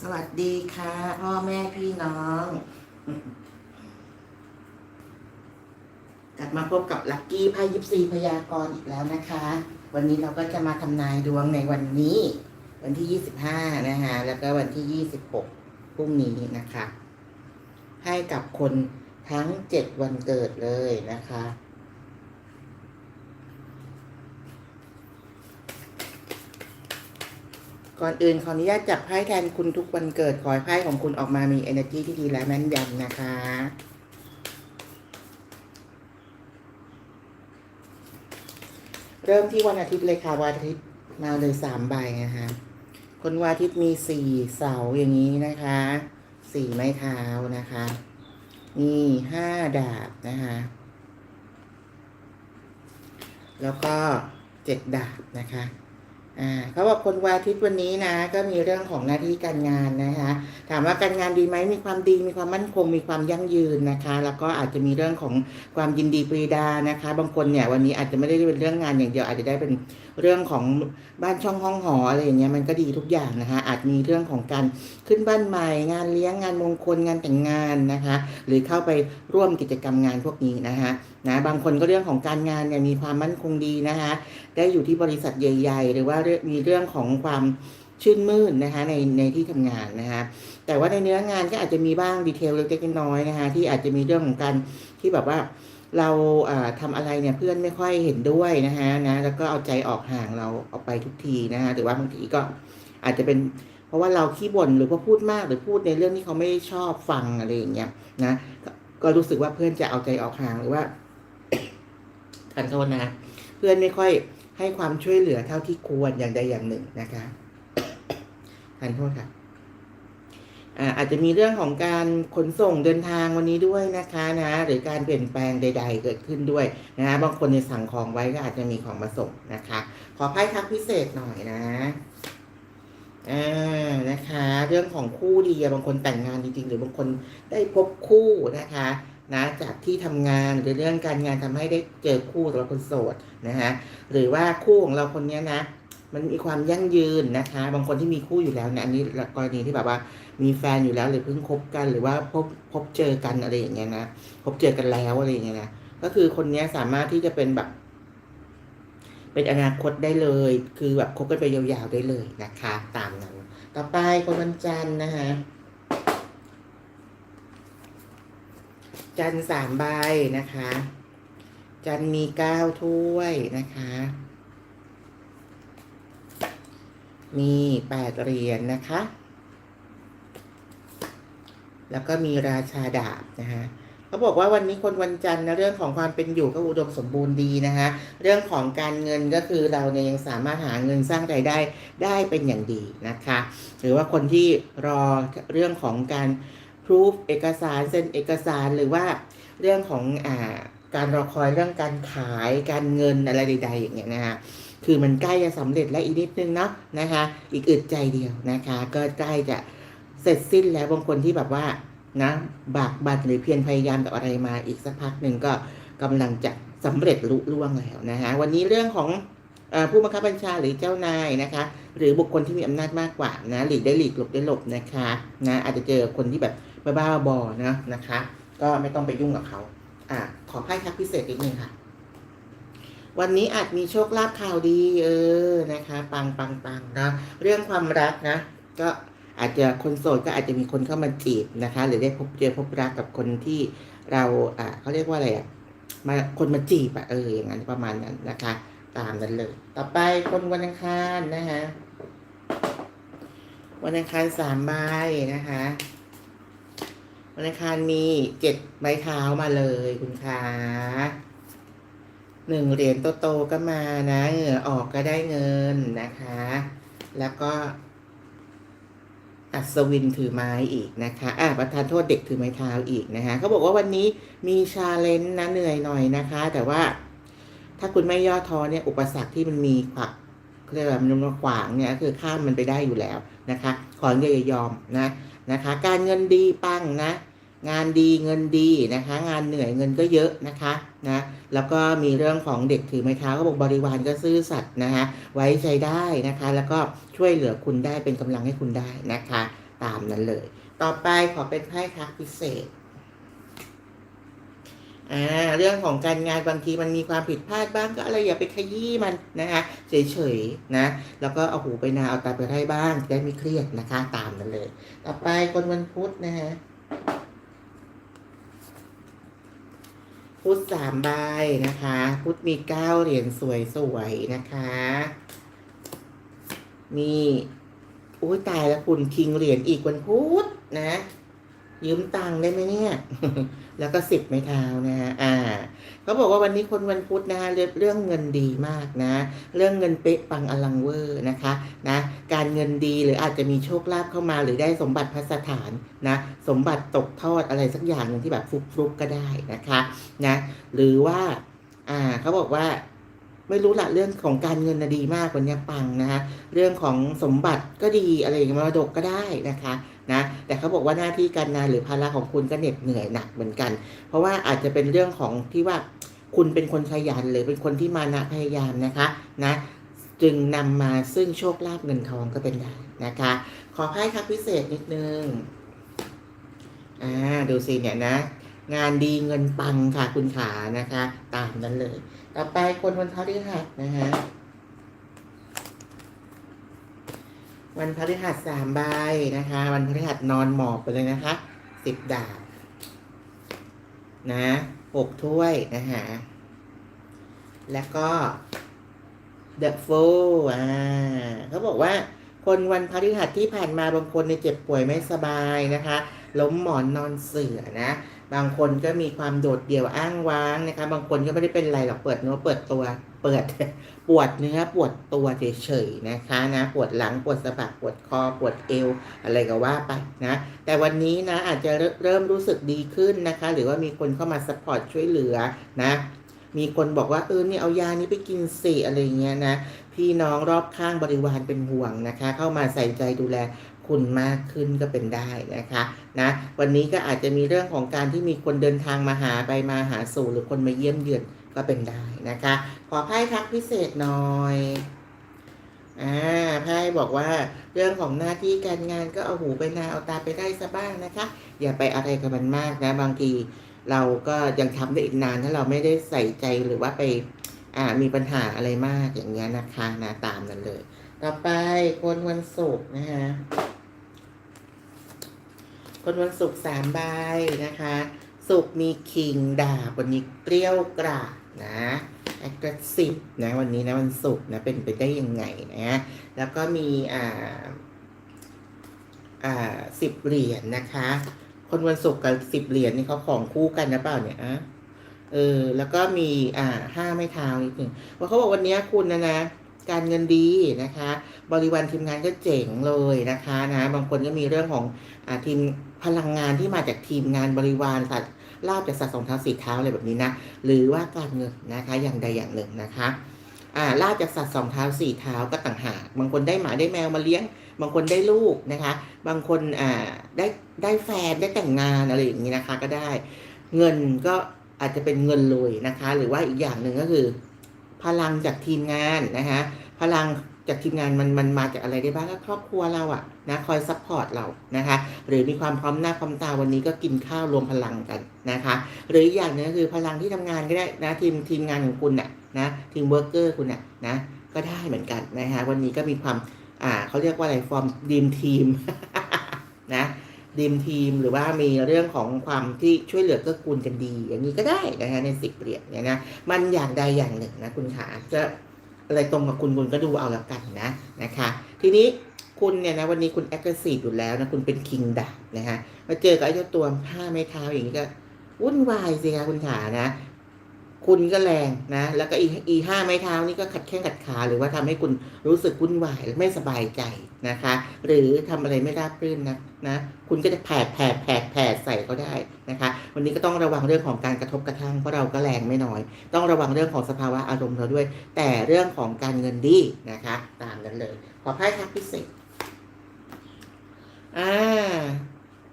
สวัสดีค่ะ พ่อแม่พี่น้อง กลับมาพบกับลัคกี้ไพ่ยิปซีพยากรณ์อีกแล้วนะคะ วันนี้เราก็จะมาทำนายดวงในวันนี้ วันที่ 25 นะคะแล้วก็วันที่ 26พรุ่งนี้นะคะ ให้กับคนทั้ง 7 วันเกิดเลยนะคะ ก่อนอื่นขออนุญาตจับไพ่แทนคุณทุกวันเกิด ขอให้ไพ่ของคุณออกมามี energy ที่ดีและแม่นยำนะคะ เริ่มที่วันอาทิตย์เลยค่ะ วันอาทิตย์มาเลยสามใบนะคะ คนวันอาทิตย์มีสี่เสาอย่างนี้นะคะสี่ไม้เท้านะคะ มีห้าดาบนะคะ แล้วก็เจ็ดดาบนะคะ อ่าเขาบอกคนวันอาทิตย์วันนี้นะ ก็มีเรื่องของหน้าที่การงานนะคะ ถามว่าการงานดีไหมมีความดีมีความมั่นคงมีความยั่งยืนนะคะ แล้วก็อาจจะมีเรื่องของความยินดีปรีดานะคะ บางคนเนี่ยวันนี้อาจจะไม่ได้เป็นเรื่องงานอย่างเดียวอาจจะได้เป็น เรื่องของบ้านช่องห้องหออะไรอย่างเงี้ยมันก็ดีทุกอย่างนะคะอาจมีเรื่องของการขึ้นบ้านใหม่งานเลี้ยงงานมงคลงานแต่งงานนะคะ หรือเข้าไปร่วมกิจกรรมงานพวกนี้นะคะนะบางคนก็เรื่องของการงานเนี่ยมีความมั่นคงดีนะคะได้อยู่ที่บริษัทใหญ่ ๆ หรือว่ามีเรื่องของความชื่นมื่นนะคะในในที่ทำงานนะคะแต่ว่าในเนื้องานก็อาจจะมีบ้างดีเทลเล็กๆน้อยๆนะคะที่อาจจะมีเรื่องของการที่แบบว่า เราอ่าทำอะไรเนี่ยเพื่อนไม่ค่อยเห็นด้วยนะคะนะแล้วก็เอาใจออกห่างเราออกไปทุกทีนะคะหรือว่าบางทีก็อาจจะเป็นเพราะว่าเราขี้บ่นหรือว่าพูดมากหรือพูดในเรื่องที่เขาไม่ชอบฟังอะไรอย่างเงี้ยนะก็รู้สึกว่าเพื่อนจะเอาใจออกห่างหรือว่าทานโทษนะเพื่อนไม่ค่อยให้ความช่วยเหลือเท่าที่ควรอย่างใดอย่างหนึ่งนะคะทานโทษค่ะ อาจจะมีเรื่องของการขนส่งเดินทางวันนี้ด้วยนะคะนะหรือการเปลี่ยนแปลงใด ๆ เกิดขึ้นด้วยนะบางคนในสั่งของไว้ก็อาจจะมีของมาส่งนะคะ ขอไพ่ทักพิเศษหน่อยนะอ่านะคะ เรื่องของคู่ดีบางคนแต่งงานจริงๆ หรือบางคนได้พบคู่นะคะนะจากที่ทำงานหรือเรื่องการงานทำให้ได้เจอคู่สำหรับคนโสดนะฮะหรือว่าคู่ของเราคนนี้นะ มันมีความยั่งยืนนะคะ บางคนที่มีคู่อยู่แล้วเนี่ยอันนี้กรณีที่แบบว่ามีแฟนอยู่แล้วหรือเพิ่งคบกันหรือว่าพบพบเจอกันอะไรอย่างเงี้ยนะพบเจอกันแล้วอะไรอย่างเงี้ยนะก็คือคนเนี้ยสามารถที่จะเป็นแบบ เป็นอนาคตได้เลย คือแบบคบกันไปยาวๆได้เลยนะคะ ตามนั้น ต่อไปคนวันจันทร์นะคะจันทร์สามใบนะคะ จันทร์มีเก้าถ้วยนะคะ มีแปดเหรียญนะคะ แล้วก็มีราชาดาบนะคะเขาบอกว่าวันนี้คนวันจันทร์นะเรื่องของความเป็นอยู่ก็อุดมสมบูรณ์ดีนะคะเรื่องของการเงินก็คือเราเนี่ยยังสามารถหาเงินสร้างรายได้ได้เป็นอย่างดีนะคะ หรือว่าคนที่รอเรื่องของการพรูฟเอกสารเซ็นเอกสารหรือว่าเรื่องของอ่าการรอคอยเรื่องการขายการเงินอะไรใดๆอย่างเงี้ยนะคะ คือมันใกล้จะสำเร็จแล้วอีกนิดนึงเนาะนะคะ อีกอึดใจเดียวนะคะ ก็ใกล้จะเสร็จสิ้นแล้วบางคนที่แบบว่านะบากบัดหรือเพียรพยายามกับอะไรมาอีกสักพักหนึ่งก็กำลังจะสำเร็จลุล่วงแล้วนะคะวันนี้เรื่องของผู้บังคับบัญชาหรือเจ้านายนะคะ หรือบุคคลที่มีอำนาจมากกว่านะหลีกได้หลีกหลบได้หลบนะคะนะอาจจะเจอคนที่แบบบ้าๆบอนะนะคะ ก็ไม่ต้องไปยุ่งกับเขาอะขอไพ่ทักพิเศษนิดนึงค่ะ วันนี้อาจมีโชคลาภข่าวดีเออนะคะ ปังปังปังนะเรื่องความรักนะ ก็อาจจะคนโสดก็อาจจะมีคนเข้ามาจีบนะคะ หรือได้พบเจอพบรักกับคนที่เราอ่าเขาเรียกว่าอะไรอะมาคนมาจีบอะเอออย่างนั้นประมาณนั้นนะคะ ตามนั้นเลย ต่อไปคนวันอังคารนะคะวันอังคารสามใบนะคะวันอังคารมีเจ็ดใบเท้ามาเลยคุณคะ หนึ่งเหรียญโตๆก็มานะเหงื่อออกก็ได้เงินนะคะ แล้วก็ อัศวินถือไม้อีกนะคะอะประธานโทษเด็กถือไม้เท้าอีกนะคะเขาบอกว่าวันนี้มีชาเลนจ์นะเหนื่อยหน่อยนะคะ แต่ว่า ถ้าคุณไม่ย่อท้อเนี่ย อุปสรรคที่มันมีขวักเขาเรียกว่ามันมาขวางเนี่ยคือข้ามมันไปได้อยู่แล้วนะคะ ขออย่ายอมนะนะคะ การเงินดีปังนะ งานดีเงินดีนะคะ งานเหนื่อยเงินก็เยอะนะคะนะแล้วก็มีเรื่องของเด็กถือไม้เท้าเขาบอกบริวารก็ซื่อสัตย์นะคะไว้ใจได้นะคะ แล้วก็ช่วยเหลือคุณได้เป็นกำลังให้คุณได้นะคะ ตามนั้นเลย ต่อไปขอเป็นไพ่ทักพิเศษอ่าเรื่องของการงานบางทีมันมีความผิดพลาดบ้างก็อะไรอย่าไปขยี้มันนะคะเฉยๆนะแล้วก็เอาหูไปนาเอาตาไปไร่บ้างจะได้ไม่เครียดนะคะ ตามนั้นเลย ต่อไปคนวันพุธนะฮะ พุธสามใบนะคะ พุธมีเก้าเหรียญสวยๆนะคะมีอุ้ยตายแล้วคุณคิงเหรียญอีกวันพุธนะ ยืมตังค์ได้ไหมเนี่ย แล้วก็สิบไม้เท้านะฮะอ่าเขาบอกว่าวันนี้คนวันพุธนะเรื่องเรื่องเงินดีมากนะ เรื่องเงินเป๊ะปังอลังเวอร์นะคะนะการเงินดีหรืออาจจะมีโชคลาภเข้ามาหรือได้สมบัติพัสถานนะสมบัติตกทอดอะไรสักอย่างหนึ่งที่แบบฟุกๆก็ได้นะคะนะหรือว่าอ่าเขาบอกว่าไม่รู้ละเรื่องของการเงินนะดีมากวันนี้ปังนะคะเรื่องของสมบัติก็ดีอะไรอย่างเงี้ยมรดกก็ได้นะคะ นะแต่เขาบอกว่าหน้าที่การงานหรือภาระของคุณก็เหน็ดเหนื่อยหนักเหมือนกัน เพราะว่าอาจจะเป็นเรื่องของที่ว่าคุณเป็นคนขยันหรือเป็นคนที่มานะพยายามนะคะนะจึงนำมาซึ่งโชคลาภเงินทองก็เป็นได้นะคะ ขอไพ่ครับพิเศษนิดนึงอ่าดูสิเนี่ยนะ งานดีเงินปังค่ะคุณขานะคะ ตามนั้นเลย ต่อไปคนวันพฤหัสนะฮะ วันพฤหัสสามใบนะคะ วันพฤหัสนอนหมอบไปเลยนะคะสิบดาบนะหกถ้วยนะคะแล้วก็ The Fool อ่าเขาบอกว่า คนวันพฤหัสที่ผ่านมาบางคนในเจ็บป่วยไม่สบายนะคะ ล้มหมอนนอนเสือนะ บางคนก็มีความโดดเดี่ยวอ้างว้างนะคะ บางคนก็ไม่ได้เป็นไรหรอกเปิดเนื้อเปิดตัว เปิดปวดเนื้อปวดตัวเฉยๆนะคะนะปวดหลังปวดสะบักปวดคอปวดเอว อะไรก็ว่าไปนะ แต่วันนี้นะอาจจะเริ่มรู้สึกดีขึ้นนะคะ หรือว่ามีคนเข้ามาสปอร์ตช่วยเหลือนะมีคนบอกว่าเออเนี่ยเอายานี้ไปกินสิอะไรเงี้ยนะพี่น้องรอบข้างบริวารเป็นห่วงนะคะ เข้ามาใส่ใจดูแล คุณมากขึ้นก็เป็นได้นะคะนะวันนี้ก็อาจจะมีเรื่องของการที่มีคนเดินทางมาหาไปมาหาสู่หรือคนมาเยี่ยมเยือนก็เป็นได้นะคะ ขอไพ่ทักพิเศษหน่อยอ่าไพ่บอกว่าเรื่องของหน้าที่การงานก็เอาหูไปนาเอาตาไปได้ซะบ้างนะคะ อย่าไปอะไรกับมันมากนะ บางทีเราก็ยังทำได้อีกนานถ้าเราไม่ได้ใส่ใจหรือว่าไปอ่ามีปัญหาอะไรมากอย่างเงี้ยนะคะนะตามนั้นเลย ต่อไปคนวันศุกร์นะคะ คนวันศุกร์สามใบนะคะ ศุกร์มีคิงดาบวันนี้เกลี้ยวกราดนะ aggressive นะวันนี้นะวันศุกร์นะเป็นไปได้ยังไงนะแล้วก็มีอ่าอ่าสิบเหรียญนะคะ คนวันศุกร์กับสิบเหรียญนี่เขาของคู่กันนะเปล่าเนี่ยอะเออแล้วก็มีอ่าห้าไม้เท้านิดหนึ่งว่าเขาบอกวันนี้คุณนะนะ การเงินดีนะคะ บริวารทีมงานก็เจ๋งเลยนะคะนะบางคนก็มีเรื่องของอทีมพลังงานที่มาจากทีมงานบริวารสัตว์ลาบจากสัตว์สองเท้าสี่เท้าอะไรแบบนี้นะหรือว่าการเงินนะคะอย่างใดอย่างหนึ่งนะคะอ่าลาบจากสัตว์สองเท้าสี่เท้าก็ต่างหากบางคนได้หมาได้แมวมาเลี้ยง บางคนได้ลูกนะคะ บางคนอ่าได้ได้แฟนได้แต่งงานอะไรอย่างนี้นะคะก็ได้ เงินก็อาจจะเป็นเงินเลยนะคะ หรือว่าอีกอย่างหนึ่งก็คือ พลังจากทีมงานนะคะ พลังจากทีมงานมันมันมาจากอะไรได้บ้างก็ครอบครัวเราอะนะคอยซัพพอร์ตเรานะคะ หรือมีความพร้อมหน้าพร้อมตาวันนี้ก็กินข้าวรวมพลังกันนะคะ หรืออีกอย่างหนึงก็คือพลังที่ทำงานก็ได้นะทีมทีมงานของคุณน่ะนะทีมเวิร์กเกอร์คุณน่ะนะก็ได้เหมือนกันนะคะวันนี้ก็มีความอ่าเขาเรียกว่าอะไรฟอร์มดีมทีมนะดีมทีมหรือว่ามีเรื่องของความที่ช่วยเหลือเกื้อกูลกันดี อย่างนี้ก็ได้นะคะในสิบเหรียญเนี่ยนะมันอย่างใดอย่างหนึ่งนะคุณขาจะ อะไรตรงกับคุณคุณก็ดูเอาแล้วกันนะนะคะ ทีนี้คุณเนี่ยนะวันนี้คุณแอคทีฟอยู่แล้วนะคุณเป็นคิงดาบนะฮะมาเจอกับไอ้เจ้าตัวห้าไม้เท้าอย่างนี้ก็วุ่นวายสิคะคุณขานะ คุณก็แรงนะ แล้วก็อีอีห้าไม้เท้านี่ก็ขัดแข้งขัดขา หรือว่าทำให้คุณรู้สึกวุ่นวายไม่สบายใจนะคะ หรือทำอะไรไม่ราบรื่นนะนะคุณก็จะแผดแผดแผดแผดใส่เขาได้นะคะ วันนี้ก็ต้องระวังเรื่องของการกระทบกระทั่งเพราะเราก็แรงไม่น้อย ต้องระวังเรื่องของสภาวะอารมณ์เราด้วย แต่เรื่องของการเงินดีนะคะ ตามนั้นเลย ขอไพ่ทักพิเศษอ่า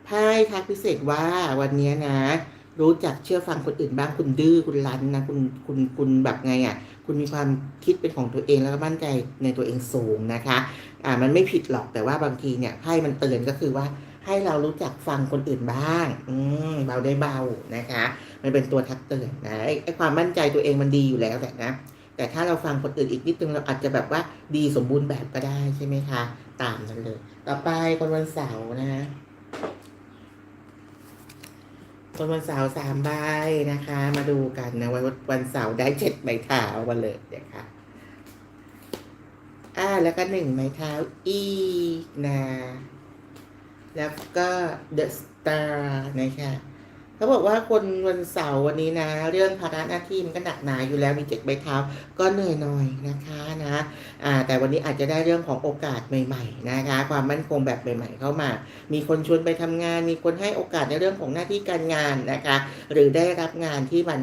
ไพ่ทักพิเศษว่าวันนี้นะ รู้จักเชื่อฟังคนอื่นบ้างคุณดื้อคุณรั้นนะคุณคุณคุณแบบไงอะ คุณมีความคิดเป็นของตัวเองแล้วก็มั่นใจในตัวเองสูงนะคะ อ่ามันไม่ผิดหรอกแต่ว่าบางทีเนี่ยไพ่มันเตือนก็คือว่าให้เรารู้จักฟังคนอื่นบ้าง อืมเบาได้เบานะคะ มันเป็นตัวทักเตือนนะไอ้ไอ้ความมั่นใจตัวเองมันดีอยู่แล้วแต่นะ แต่ถ้าเราฟังคนอื่นอีกนิดนึงเราอาจจะแบบว่าดีสมบูรณ์แบบก็ได้ใช่ไหมคะ ตามนั้นเลย ต่อไปคนวันเสาร์นะ คนวันเสาร์สามใบนะคะ มาดูกันนะวันวันเสาร์ได้เจ็ดใบเท้ามาเลยนะคะอ่าแล้วก็หนึ่งไม้เท้าอีนะ แล้วก็ The Star นะคะ เขาบอกว่าคนวันเสาร์วันนี้นะ เรื่องภาระหน้าที่มันก็หนักหนาอยู่แล้วมีเจ็ดใบเท้าก็เหนื่อยหน่อยนะคะนะอ่าแต่วันนี้อาจจะได้เรื่องของโอกาสใหม่ ๆ นะคะ ความมั่นคงแบบใหม่ ๆ เข้ามา มีคนชวนไปทำงาน มีคนให้โอกาสในเรื่องของหน้าที่การงานนะคะ หรือได้รับงานที่มัน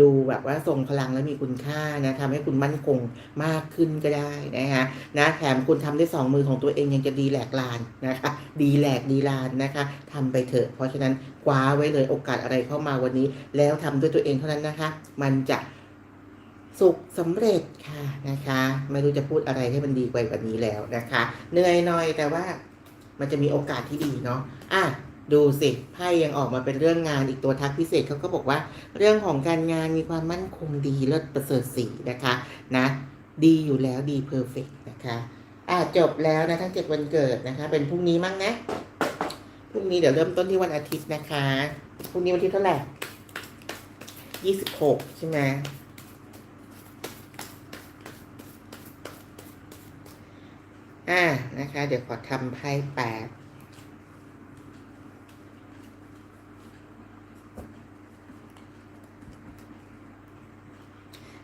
ดูแบบว่าทรงพลังและมีคุณค่านะทำให้คุณมั่นคงมากขึ้นก็ได้นะคะนะแถมคุณทำด้วยสองมือของตัวเองยังจะดีแหลกลานนะคะดีแหลกดีลานนะคะทำไปเถอะ เพราะฉะนั้นคว้าไว้เลยโอกาสอะไรเข้ามาวันนี้ แล้วทำด้วยตัวเองเท่านั้นนะคะ มันจะสุขสำเร็จค่ะนะคะ ไม่รู้จะพูดอะไรให้มันดีไกว่านี้แล้วนะคะเหนื่อยหน่อยแต่ว่ามันจะมีโอกาสที่ดีเนาะอะ ดูสิไพ่ยังออกมาเป็นเรื่องงานอีกตัวทักพิเศษเขาก็บอกว่า เรื่องของการงานมีความมั่นคงดีเลิศประเสริฐสีนะคะนะดีอยู่แล้วดีเพอร์เฟกนะคะอะจบแล้วนะทั้งเจ็ดวันเกิดนะคะ เป็นพรุ่งนี้มั้งนะพรุ่งนี้เดี๋ยวเริ่มต้นที่วันอาทิตย์นะคะพรุ่งนี้วันที่เท่าไหร่ยี่สิบหกใช่ไหมอ่านะคะ เดี๋ยวขอทำไพ่แปด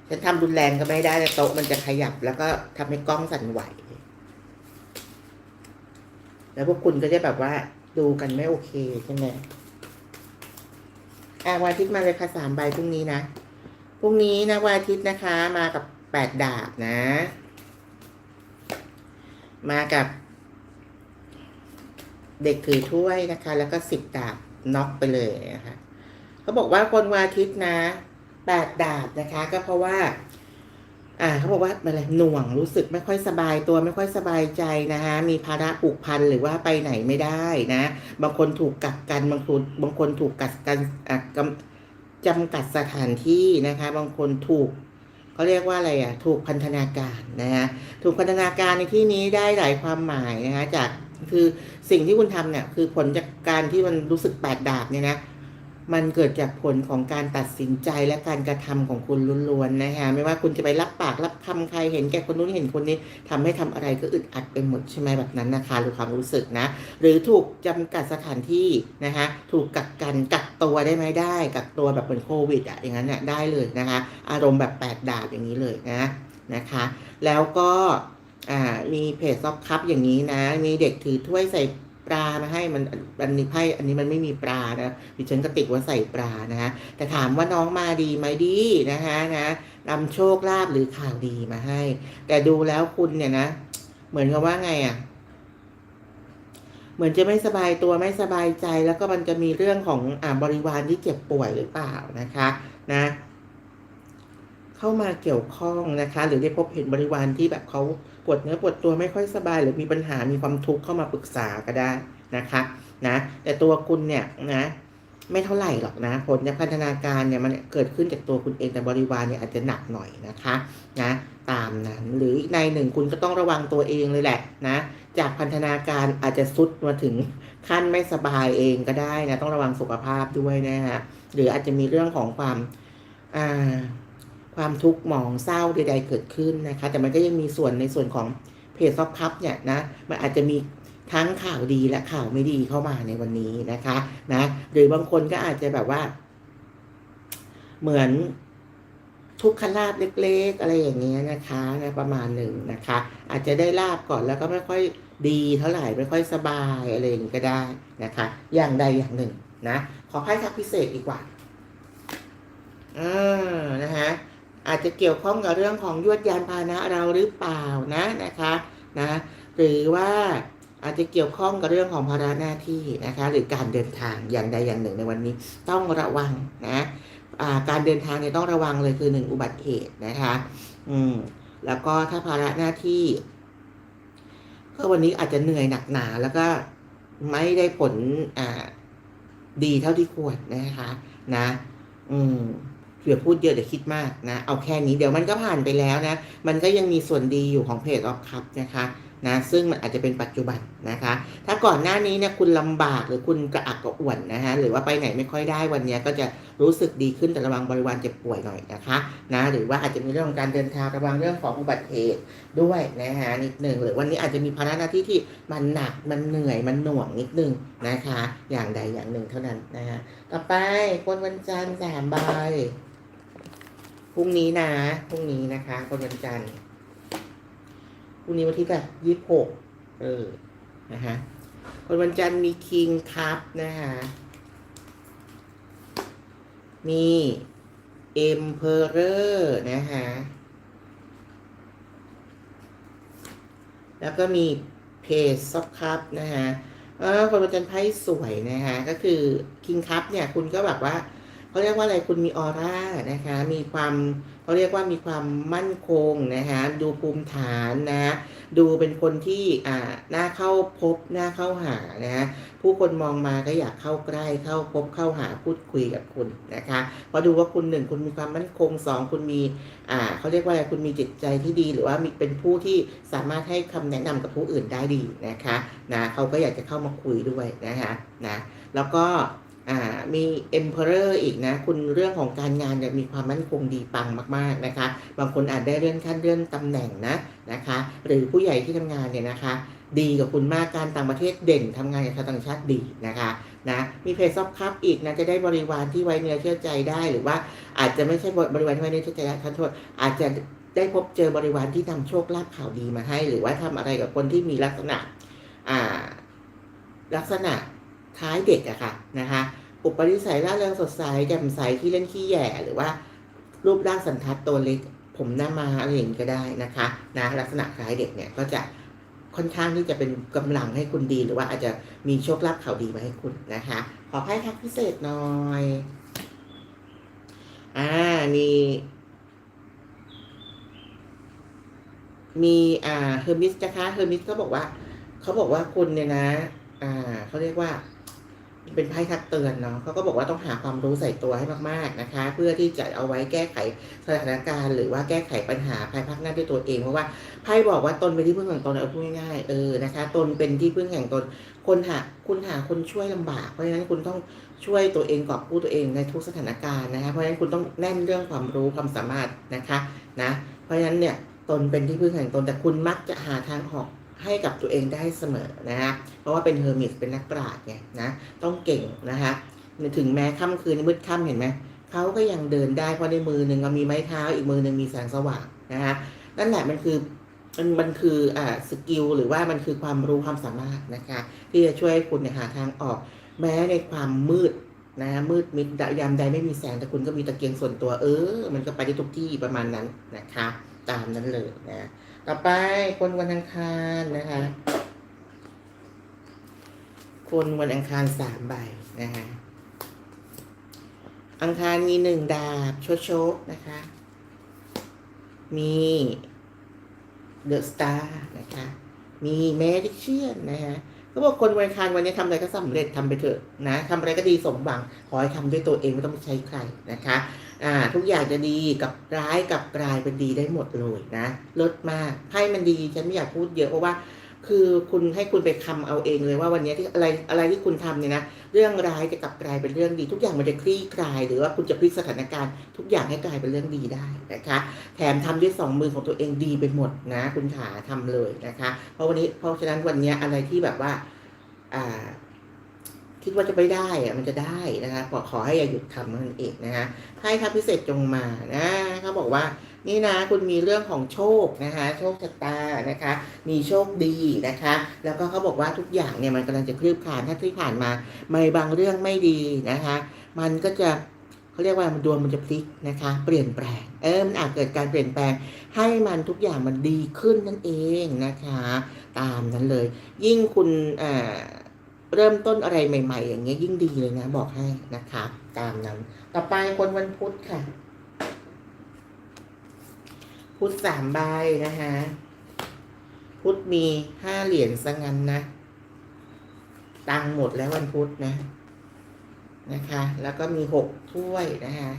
ฉันทำรุนแรงก็ไม่ได้โต๊ะมันจะขยับ แล้วก็ทำให้กล้องสั่นไหว แล้วพวกคุณก็จะแบบว่า ดูกันไม่โอเคใช่ไหมอะวันอาทิตย์มาเลยค่ะสามใบพรุ่งนี้นะ พรุ่งนี้นะวันอาทิตย์นะคะ มากับแปดดาบนะ มากับเด็กถือถ้วยนะคะ แล้วก็สิบดาบน็อกไปเลยนะคะเขาบอกว่าคนวันอาทิตย์นะ แปดดาบนะคะ ก็เพราะว่า อ่าเขาบอกว่าอะไรหน่วงรู้สึกไม่ค่อยสบายตัวไม่ค่อยสบายใจนะคะมีภาระผูกพันหรือว่าไปไหนไม่ได้นะ บางคนถูกกักกันบางคนบางคนถูกกักกันอะกำจำกัดสถานที่นะคะ บางคนถูกเขาเรียกว่าอะไรอะ ถูกพันธนาการนะคะถูกพันธนาการในที่นี้ได้หลายความหมายนะคะจากคือสิ่งที่คุณทำเนี่ยคือผลจากการที่มันรู้สึกแปดดาบเนี่ยนะ มันเกิดจากผลของการตัดสินใจและการกระทำของคุณล้วนๆนะคะไม่ว่าคุณจะไปรับปากรับคำใครเห็นแก่คนนู้นเห็นคนนี้ทำให้ทำอะไรก็อึดอัดไปหมดใช่ไหมแบบนั้นนะคะหรือความรู้สึกนะ หรือถูกจำกัดสถานที่นะคะถูกกักกันกักตัวได้ไหมได้ กักตัวแบบเหมือนโควิดอะอย่างนั้นเนี่ยได้เลยนะคะอารมณ์แบบแปดดาบอย่างนี้เลยนะนะคะ แล้วก็มีเพจซอฟคัพอย่างนี้นะ มีเด็กถือถ้วยใส่ ปลามาให้มันอันนี้ไพ่อันนี้มันไม่มีปลานะดิฉันก็ติดว่าใส่ปลานะฮะแต่ถามว่าน้องมาดีไหมดีนะคะนะนำโชคลาภหรือข่าวดีมาให้ แต่ดูแล้วคุณเนี่ยนะ เหมือนกับว่าไงอะ เหมือนจะไม่สบายตัวไม่สบายใจ แล้วก็มันจะมีเรื่องของอ่าบริวารที่เจ็บป่วยหรือเปล่านะคะ นะ เข้ามาเกี่ยวข้องนะคะ หรือได้พบเห็นบริวารที่แบบเขาปวดเนื้อปวดตัวไม่ค่อยสบาย หรือมีปัญหามีความทุกข์เข้ามาปรึกษาก็ได้นะคะนะแต่ตัวคุณเนี่ยนะไม่เท่าไหร่หรอกนะผลในพันธนาการเนี่ยมันเกิดขึ้นจากตัวคุณเองแต่บริวารเนี่ยอาจจะหนักหน่อยนะคะนะตามนั้นหรืออีกในหนึ่งคุณก็ต้องระวังตัวเองเลยแหละนะจากพันธนาการอาจจะซุดมาถึงขั้นไม่สบายเองก็ได้นะต้องระวังสุขภาพด้วยนะฮะหรืออาจจะมีเรื่องของความอ่า ความทุกข์หมองเศร้าใด ๆ เกิดขึ้นนะคะ แต่มันก็ยังมีส่วนในส่วนของเพจซอฟคัพเนี่ยนะมันอาจจะมีทั้งข่าวดีและข่าวไม่ดีเข้ามาในวันนี้นะคะนะหรือบางคนก็อาจจะแบบว่า เหมือนทุกขลาบเล็ก ๆ อะไรอย่างเงี้ยนะคะนะประมาณหนึ่งนะคะ อาจจะได้ลาบก่อนแล้วก็ไม่ค่อยดีเท่าไหร่ไม่ค่อยสบายอะไรอย่างงี้ก็ได้นะคะ อย่างใดอย่างหนึ่งนะขอไพ่ทักพิเศษดีกว่าอ่านะคะ อาจจะเกี่ยวข้องกับเรื่องของยวดยานพาหนะเราหรือเปล่านะนะคะนะหรือว่าอาจจะเกี่ยวข้องกับเรื่องของภาระหน้าที่นะคะ หรือการเดินทางอย่างใดอย่างหนึ่งในวันนี้ ต้องระวังนะาการเดินทางเนี่ยต้องระวังเลยคือหนึ่งอุบัติเหตุนะคะอืมแล้วก็ถ้าภาระหน้าที่ ก็วันนี้อาจจะเหนื่อยหนักหนาแล้วก็ไม่ได้ผลอ่าดีเท่าที่ควรนะคะ นะ อืม เผื่อพูดเยอะเดี๋ยวคิดมากนะ เอาแค่นี้เดี๋ยวมันก็ผ่านไปแล้วนะ มันก็ยังมีส่วนดีอยู่ของเพจออฟคัพนะคะนะซึ่งมันอาจจะเป็นปัจจุบันนะคะ ถ้าก่อนหน้านี้เนี่ยคุณลำบากหรือคุณกระอักกระอ่วนนะฮะหรือว่าไปไหนไม่ค่อยได้วันนี้ก็จะรู้สึกดีขึ้นแต่ระวังบริวารเจ็บป่วยหน่อยนะคะนะหรือว่าอาจจะมีเรื่องของการเดินทางระวังเรื่องของอุบัติเหตุด้วยนะฮะนิดหนึ่งหรือวันนี้อาจจะมีภาระหน้าที่ที่มันหนักมันเหนื่อยมันหน่วงนิดนึงนะคะ อย่างใดอย่างหนึ่งเท่านั้นนะฮะต่อไปคนวันจันทร์สามใบ พรุ่งนี้นะพรุ่งนี้นะคะคนวันจันทร์พรุ่งนี้วันที่แบบยี่สิบหกเออนะฮะคนวันจันทร์มีคิงคัพนะคะมีเอ็มเพอเรอร์นะคะแล้วก็มีเพจซอฟคัพนะคะเออคนวันจันทร์ไพ่สวยนะคะก็คือคิงคัพเนี่ยคุณก็แบบว่า เขาเรียกว่าอะไรคุณมีออร่านะคะ มีความเขาเรียกว่ามีความมั่นคงนะคะดูภูมิฐานนะ ดูเป็นคนที่อ่าน่าเข้าพบน่าเข้าหานะผู้คนมองมาก็อยากเข้าใกล้เข้าพบเข้าหาพูดคุยกับคุณนะคะเพราะดูว่าคุณหนึ่งคุณมีความมั่นคงสองคุณมีอ่าเขาเรียกว่าอะไรคุณมีจิตใจที่ดี หรือว่ามีเป็นผู้ที่สามารถให้คำแนะนำกับผู้อื่นได้ดีนะคะนะเขาก็อยากจะเข้ามาคุยด้วยนะคะนะแล้วก็ อ่ามี Emperor อีกนะ คุณเรื่องของการงานเนี่ยมีความมั่นคงดีปังมากๆนะคะ บางคนอาจได้เลื่อนขั้นเลื่อนตำแหน่งนะนะคะ หรือผู้ใหญ่ที่ทำงานเนี่ยนะคะ ดีกับคุณมากการต่างประเทศเด่นทำงานกับชาวต่างชาติดีนะคะนะมีเพจซอฟคัพอีกนะจะได้บริวารที่ไว้เนื้อเชื่อใจได้หรือว่าอาจจะไม่ใช่บริวารที่ไว้เนื้อเชื่อใจได้ท่านโทษอาจจะได้พบเจอบริวารที่นำโชคลาภข่าวดีมาให้ หรือว่าทำอะไรกับคนที่มีลักษณะอ่าลักษณะ คล้ายเด็กอะค่ะนะคะอุปนิสัยร่าเริงสดใสแจ่มใสที่เล่นขี้แย่หรือว่า รูปร่างสันทัดตัวเล็ก ผมหน้ามาอะไรอย่างนี้ก็ได้นะคะนะลักษณะคล้ายเด็กเนี่ยก็จะค่อนข้างที่จะเป็นกำลังให้คุณดี หรือว่าอาจจะมีโชคลาภข่าวดีมาให้คุณนะคะ ขอไพ่ทักพิเศษหน่อยอ่ามีมีอ่าเฮอร์มิสนะคะเฮอร์มิสก็บอกว่า เขาบอกว่าคุณเนี่ยนะ อ่าเขาเรียกว่า เป็นไพ่ทักเตือนเนาะเขาก็บอกว่าต้องหาความรู้ใส่ตัวให้มากๆนะคะ เพื่อที่จะเอาไว้แก้ไขสถานการณ์ หรือว่าแก้ไขปัญหาภายภาคหน้าด้วยตัวเองเพราะว่าไพ่บอกว่าตนเป็นที่พึ่งแห่งตนเอาพูดง่ายๆเออนะคะ ตนเป็นที่พึ่งแห่งตนคนหาคุณหาคนช่วยลำบากเพราะฉะนั้นคุณต้องช่วยตัวเองกอบกู้ตัวเองในทุกสถานการณ์นะคะเพราะฉะนั้นคุณต้องแน่นเรื่องความรู้ความสามารถนะคะนะเพราะฉะนั้นเนี่ยตนเป็นที่พึ่งแห่งตนแต่คุณมักจะหาทางออก ให้กับตัวเองได้เสมอนะฮะเพราะว่าเป็นเฮอร์มิสเป็นนักปราชญ์ไงนะต้องเก่งนะคะถึงแม้ค่ำคืนมืดค่ำเห็นไหมเขาก็ยังเดินได้เพราะในมือหนึ่งมีไม้เท้าอีกมือหนึ่งมีแสงสว่างนะคะนั่นแหละมันคือมันมันคืออ่าสกิลหรือว่ามันคือความรู้ความสามารถนะคะ ที่จะช่วยให้คุณเนี่ยหาทางออก แม้ในความมืดนะมืดมิดยามใดไม่มีแสงแต่คุณก็มีตะเกียงส่วนตัว เออ มันก็ไปได้ทุกที่ประมาณนั้นนะคะ ตามนั้นเลยนะ ต่อไปคนวันอังคารนะคะ คนวันอังคารสามใบนะคะ อังคารมีหนึ่งดาบโชโชกนะคะ มีเดอะสตาร์นะคะ มีแมดิเชียนนะคะเขาบอกคนวันอังคารวันนี้ทำอะไรก็สำเร็จทำไปเถอะนะทำอะไรก็ดีสมหวัง ขอให้ทำด้วยตัวเองไม่ต้องใช้ใครนะคะอ่าทุกอย่างจะดีกับร้ายกับกลายเป็นดีได้หมดเลยนะลดมากไพ่มันดีฉันไม่อยากพูดเยอะเพราะว่า คือคุณให้คุณไปคำเอาเองเลยว่าวันนี้ที่อะไรอะไรที่คุณทำเนี่ยนะเรื่องร้ายจะกลับกลายเป็นเรื่องดี ทุกอย่างมันจะคลี่คลาย หรือว่าคุณจะพลิกสถานการณ์ทุกอย่างให้กลายเป็นเรื่องดีได้นะคะแถมทำด้วยสองมือของตัวเองดีไปหมดนะ คุณขาทำเลยนะคะ เพราะวันนี้เพราะฉะนั้นวันนี้อะไรที่แบบว่าอ่า คิดว่าจะไม่ได้อะมันจะได้นะคะขอขอให้อย่าหยุดทำนั่นเองนะคะให้ทัพพิเศษจงมานะเขาบอกว่านี่นะคุณมีเรื่องของโชคนะคะโชคชะตานะคะ มีโชคดีนะคะ แล้วก็เขาบอกว่าทุกอย่างเนี่ยมันกำลังจะคลืบคลานถ้าที่ผ่านมาไม่บางเรื่องไม่ดีนะคะ มันก็จะเขาเรียกว่ามันดวงมันจะพลิกนะคะ เปลี่ยนแปลงเออมันอาจเกิดการเปลี่ยนแปลง ให้มันทุกอย่างมันดีขึ้นนั่นเองนะคะ ตามนั้นเลย ยิ่งคุณอ่า เริ่มต้นอะไรใหม่ ๆ อย่างเงี้ยยิ่งดีเลยนะบอกให้นะคะ ตามนั้น ต่อไปคนวันพุธค่ะ พุธสามใบนะคะพุธมีห้าเหรียญซะงั้นนะ ตังหมดแล้ววันพุธนะ นะคะ แล้วก็มีหกถ้วยนะคะ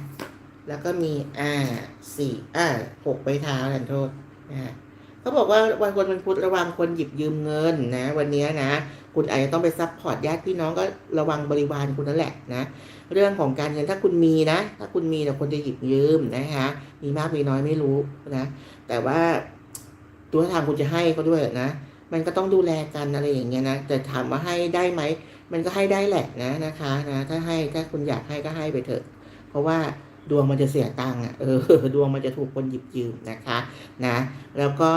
แล้วก็มีอ่าสี่อ่าหกใบเท้าขอโทษนะฮะ เขาบอกว่าวันคนวันพุธระวังคนหยิบยืมเงินนะ วันนี้นะ คุณอาจจะต้องไปซัพพอร์ตญาติพี่น้องก็ระวังบริวารคุณนั่นแหละนะ เรื่องของการเงินถ้าคุณมีนะ ถ้าคุณมีแต่ยคนจะหยิบยืมนะคะมีมากมีน้อยไม่รู้นะ แต่ว่าตัวทางคุณจะให้เขาด้วยนะมันก็ต้องดูแลกันอะไรอย่างเงี้ยนะแต่ถามว่าให้ได้ไหมมันก็ให้ได้แหละนะนะคะนะถ้าให้ถ้าคุณอยากให้ก็ให้ไปเถอะ เพราะว่า ดวงมันจะเสียตังค์อะเออดวงมันจะถูกคนหยิบยืมนะคะนะแล้วก็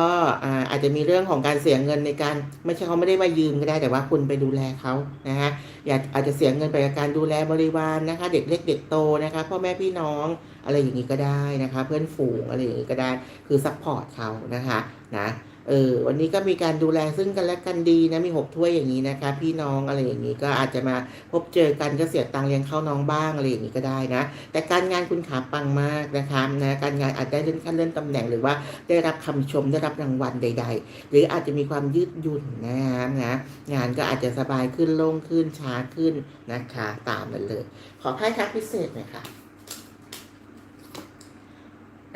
อาอาจจะมีเรื่องของการเสียเงินในการไม่ใช่เขาไม่ได้มายืมก็ได้แต่ว่าคุณไปดูแลเขานะฮะอยากอาจจะเสียเงินไปกับการดูแลบริวารนะคะ เด็กเล็กเด็กโตนะคะพ่อแม่พี่น้องอะไรอย่างนี้ก็ได้นะคะ เพื่อนฝูงอะไรอย่างนี้ก็ได้คือซัพพอร์ตเขานะคะนะ เออวันนี้ก็มีการดูแลซึ่งกันและกันดีนะมีหกถ้วยอย่างนี้นะคะ พี่น้องอะไรอย่างนี้ก็อาจจะมาพบเจอกันก็เสียตังค์เลี้ยงเข้าน้องบ้างอะไรอย่างนี้ก็ได้นะแต่การงานคุณขาปังมากนะคะนะการงานอาจได้เลื่อนขั้นเลื่อนตำแหน่งหรือว่าได้รับคำชมได้รับรางวัลใด ๆ หรืออาจจะมีความยืดหยุ่นนะนะงานก็อาจจะสบายขึ้นโล่งขึ้นช้าขึ้นนะคะ ตามนั้นเลย ขอไพ่ทักพิเศษหน่อยค่ะ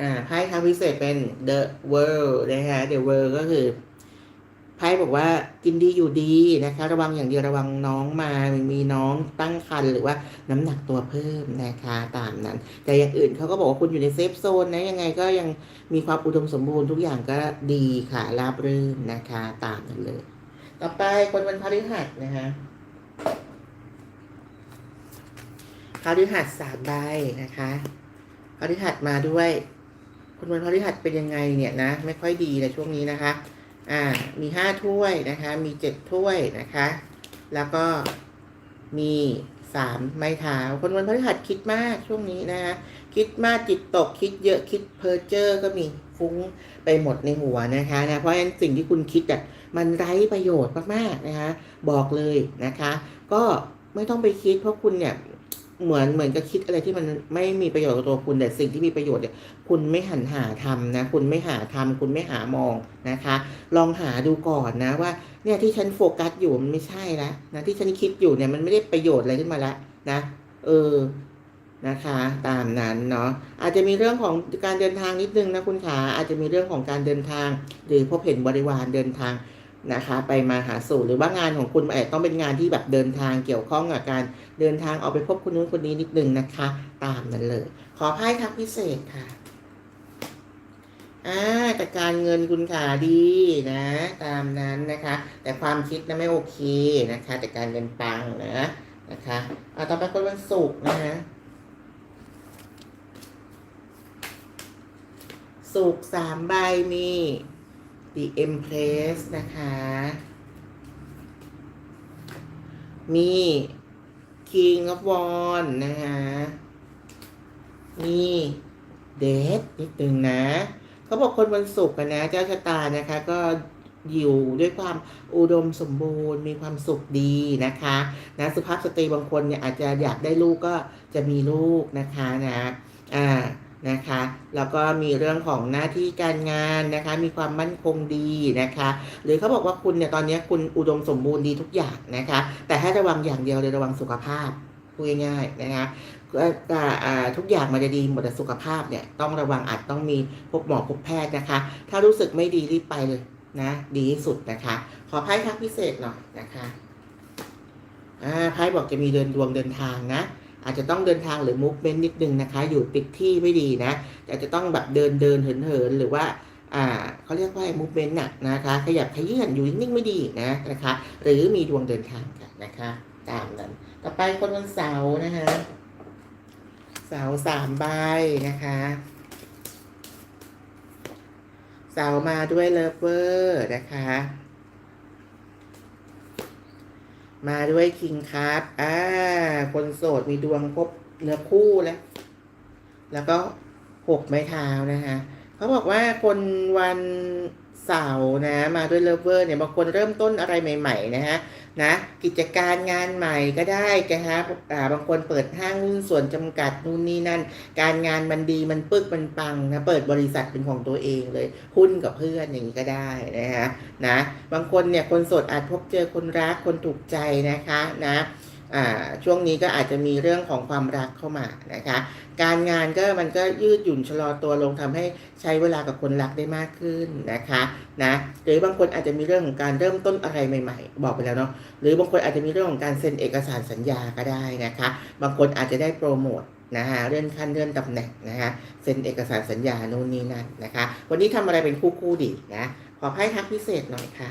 อ่าไพ่ทักพิเศษเป็น the world นะคะ the world ก็คือไพ่บอกว่ากินดีอยู่ดีนะคะ ระวังอย่างเดียวระวังน้องมามีน้องตั้งครรภ์หรือว่าน้ำหนักตัวเพิ่มนะคะตามนั้น แต่อย่างอื่นเขาก็บอกว่าคุณอยู่ในเซฟโซนนะยังไงก็ยังมีความอุดมสมบูรณ์ทุกอย่างก็ดีค่ะราบรื่นนะคะตามนั้นเลย ต่อไปคนวันพฤหัสนะคะพฤหัสสามใบนะคะพฤหัสมาด้วย คนวันพฤหัสเป็นยังไงเนี่ยนะ ไม่ค่อยดีในช่วงนี้นะคะ อ่า มีห้าถ้วยนะคะ มีเจ็ดถ้วยนะคะ แล้วก็มีสามไม้เท้าคนวันพฤหัสคิดมากช่วงนี้นะคะคิดมากจิตตกคิดเยอะคิดเพ้อเจ้อก็มีฟุ้งไปหมดในหัวนะคะนะเพราะฉะนั้นสิ่งที่คุณคิดอะมันไร้ประโยชน์มากๆนะคะ บอกเลยนะคะ ก็ไม่ต้องไปคิดเพราะคุณเนี่ย เหมือนเหมือนกับคิดอะไรที่มันไม่มีประโยชน์กับตัวคุณแต่สิ่งที่มีประโยชน์เนี่ยคุณไม่หันหาทำนะ คุณไม่หาทำคุณไม่หามองนะคะ ลองหาดูก่อนนะว่าเนี่ยที่ฉันโฟกัสอยู่มันไม่ใช่แล้วนะที่ฉันคิดอยู่เนี่ยมันไม่ได้ประโยชน์อะไรขึ้นมาแล้วนะ เออนะคะตามนั้นเนาะอาจจะมีเรื่องของการเดินทางนิดนึงนะคุณขาอาจจะมีเรื่องของการเดินทาง หรือพบเห็นบริวารเดินทาง นะคะ ไปมาหาสู่หรือว่างานของคุณอาจต้องเป็นงานที่แบบเดินทางเกี่ยวข้องกับการเดินทางออกไปพบคนนู้นคนนี้นิดนึงนะคะ ตามนั้นเลย ขอไพ่ทักพิเศษค่ะอ่าแต่การเงินคุณขาดีนะ ตามนั้นนะคะ แต่ความคิดนะไม่โอเคนะคะ แต่การเงินปังนะนะคะเอาต่อไปคนวันศุกร์นะฮะศุกร์สามใบมี The Empress นะคะ มี King of Wands นะคะมีเดทนิดนึงนะ เขาบอกคนวันศุกร์นะ เจ้าชะตานะคะ ก็อยู่ด้วยความอุดมสมบูรณ์มีความสุขดีนะคะนะสุภาพสตรีบางคนเนี่ยอาจจะอยากได้ลูกก็จะมีลูกนะคะนะอ่า นะคะแล้วก็มีเรื่องของหน้าที่การงานนะคะ มีความมั่นคงดีนะคะ หรือเขาบอกว่าคุณเนี่ยตอนนี้คุณอุดมสมบูรณ์ดีทุกอย่างนะคะ แต่ให้ระวังอย่างเดียวเลยระวังสุขภาพพูดง่ายๆนะคะทุกอย่างมันจะดีหมดแต่สุขภาพเนี่ยต้องระวังอาจต้องมีพบหมอพบแพทย์นะคะ ถ้ารู้สึกไม่ดีรีบไปเลยนะ ดีที่สุดนะคะ ขอไพ่ทักพิเศษหน่อยนะคะไพ่บอกจะมีเดินดวงเดินทางนะ อาจจะต้องเดินทางหรือมูฟเมนต์นิดนึงนะคะ อยู่ติดที่ไม่ดีนะอาจจะต้องแบบเดินเดินเหินเหินหรือว่าอ่าเขาเรียกว่ามูฟเมนต์น่ะนะคะ ขยับขยื่นอยู่นิ่งๆไม่ดีนะนะคะ หรือมีดวงเดินทางกันนะคะ ตามนั้น ต่อไปคนวันเสาร์นะคะเสาสามใบนะคะเสามาด้วยเลิฟเวอร์นะคะ มาด้วยคิงคัสอ่า คนโสดมีดวงพบเนื้อคู่แล้ว แล้วก็หกไม้เท้านะคะเขาบอกว่าคนวันเสาร์นะ มาด้วยเลเวอร์เนี่ยบางคนเริ่มต้นอะไรใหม่ ๆ นะฮะ นะกิจการงานใหม่ก็ได้นะฮะาบางคนเปิดห้างหุ้นส่วนจำกัดนู่นนี่นั่น การงานมันดีมันปึกมันปังนะเปิดบริษัทเป็นของตัวเองเลยหุ้นกับเพื่อนอย่างนี้ก็ได้นะฮะนะบางคนเนี่ยคนโสดอาจพบเจอคนรักคนถูกใจนะคะนะ ช่วงนี้ก็อาจจะมีเรื่องของความรักเข้ามานะคะ การงานก็มันก็ยืดหยุ่นชะลอตัวลงทำให้ใช้เวลากับคนรักได้มากขึ้นนะคะนะหรือบางคนอาจจะมีเรื่องของการเริ่มต้นอะไรใหม่ ๆ บอกไปแล้วเนาะหรือบางคนอาจจะมีเรื่องของการเซ็นเอกสารสัญญาก็ได้นะคะ บางคนอาจจะได้โปรโมทนะฮะเลื่อนขั้นเลื่อนตำแหน่งนะฮะเซ็นเอกสารสัญญาโน่นนี่นั่นนะคะ วันนี้ทำอะไรเป็นคู่คู่ดีนะขอไพ่ทักพิเศษหน่อยค่ะ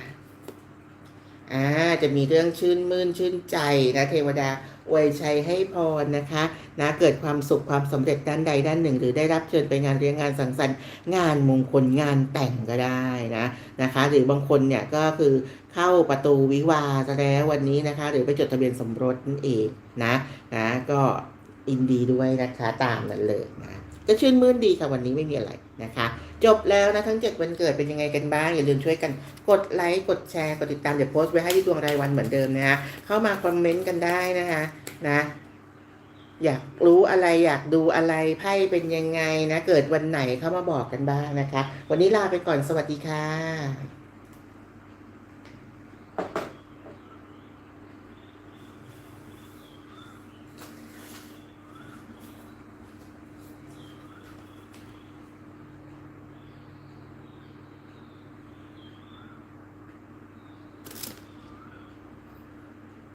อ่าจะมีเรื่องชื่นมื่นชื่นใจนะเทวดาอวยชัยให้พรนะคะนะเกิดความสุขความสำเร็จด้านใดด้านหนึ่ง หรือได้รับเชิญไปงานเลี้ยงงานสังสรรค์งานมงคลงานแต่งก็ได้นะนะคะ หรือบางคนเนี่ยก็คือเข้าประตูวิวาซะแล้ววันนี้นะคะ หรือไปจดทะเบียนสมรสนั่นเองนะนะก็อินดีด้วยนะคะตามนั้นเลยนะ ก็ชื่นมื่นดีค่ะวันนี้ไม่มีอะไรนะคะ จบแล้วนะทั้งเจ็ดวันเกิดเป็นยังไงกันบ้าง อย่าลืมช่วยกันกดไลค์กดแชร์กดติดตามเดี๋ยวโพสต์ไว้ให้ที่ดวงรายวันเหมือนเดิมนะคะเข้ามาคอมเมนต์กันได้นะคะนะอยากรู้อะไรอยากดูอะไรไพ่เป็นยังไงนะ เกิดวันไหนเข้ามาบอกกันบ้างนะคะ วันนี้ลาไปก่อนสวัสดีค่ะ